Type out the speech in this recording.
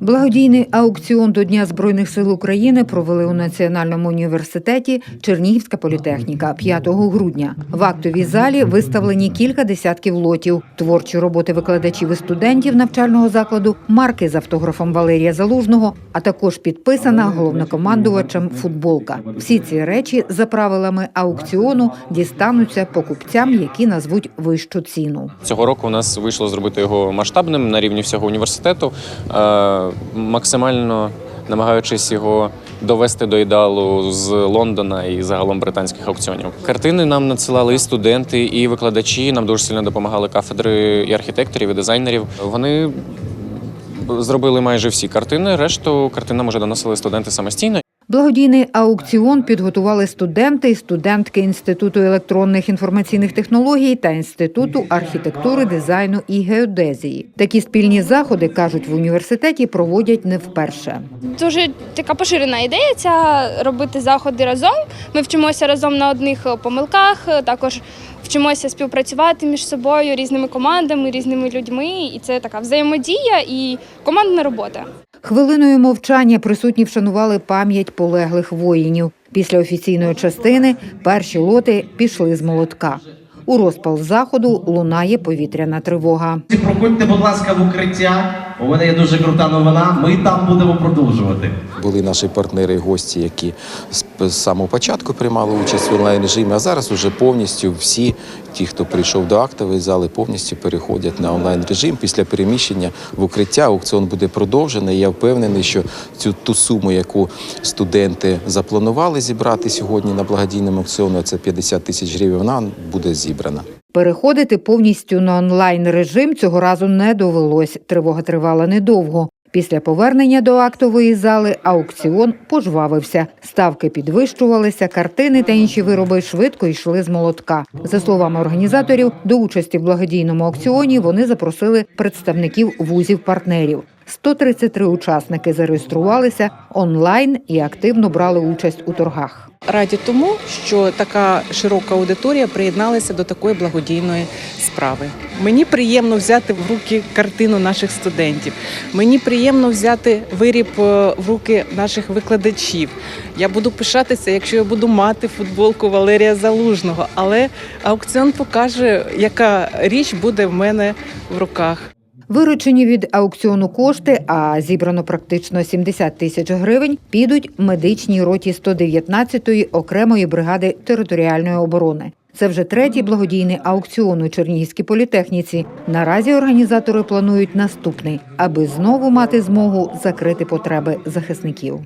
Благодійний аукціон до Дня Збройних сил України провели у Національному університеті Чернігівська політехніка 5 грудня. В актовій залі виставлені кілька десятків лотів, творчі роботи викладачів і студентів навчального закладу, марки з автографом Валерія Залужного, а також підписана головнокомандувачем футболка. Всі ці речі за правилами аукціону дістануться покупцям, які назвуть вищу ціну. Цього року у нас вийшло зробити його масштабним на рівні всього університету, е, максимально намагаючись його довести до ідеалу з Лондона і загалом британських аукціонів. Картини нам надсилали і студенти, і викладачі. Нам дуже сильно допомагали кафедри і архітекторів, і дизайнерів. Вони зробили майже всі картини. Решту картинам уже доносили студенти самостійно. Благодійний аукціон підготували студенти і студентки Інституту електронних інформаційних технологій та Інституту архітектури, дизайну і геодезії. Такі спільні заходи кажуть в університеті проводять не вперше. Дуже така поширена ідея ця робити заходи разом. Ми вчимося разом на одних помилках, також вчимося співпрацювати між собою різними командами, різними людьми. І це така взаємодія і командна робота. Хвилиною мовчання присутні вшанували пам'ять полеглих воїнів. Після офіційної частини перші лоти пішли з молотка. У розпал заходу лунає повітряна тривога. Проходьте, будь ласка, в укриття. У мене є дуже крута новина. Ми там будемо продовжувати. Були наші партнери і гості, які з самого початку приймали участь в онлайн режимі. А зараз уже повністю всі, ті, хто прийшов до актової зали, повністю переходять на онлайн режим. Після переміщення в укриття аукціон буде продовжений. Я впевнений, що цю ту суму, яку студенти запланували зібрати сьогодні на благодійному аукціону, це 50 тисяч гривень. Вона буде зібрана. Переходити повністю на онлайн режим цього разу не довелось. Тривога тривала недовго. Після повернення до актової зали аукціон пожвавився. Ставки підвищувалися, картини та інші вироби швидко йшли з молотка. За словами організаторів, до участі в благодійному аукціоні вони запросили представників вузів-партнерів. 133 учасники зареєструвалися онлайн і активно брали участь у торгах. Раді тому, що така широка аудиторія приєдналася до такої благодійної справи. Мені приємно взяти в руки картину наших студентів. Мені приємно взяти виріб е, в руки наших викладачів. Я буду пишатися, якщо я буду мати футболку Валерія Залужного. Але аукціон покаже, яка річ буде в мене в руках. Виручені від аукціону кошти, а зібрано практично 70 тисяч гривень, підуть медичній роті 119-ї окремої бригади територіальної оборони. Це вже третій благодійний аукціон у Чернігівській політехніці. Наразі організатори планують наступний, аби знову мати змогу закрити потреби захисників.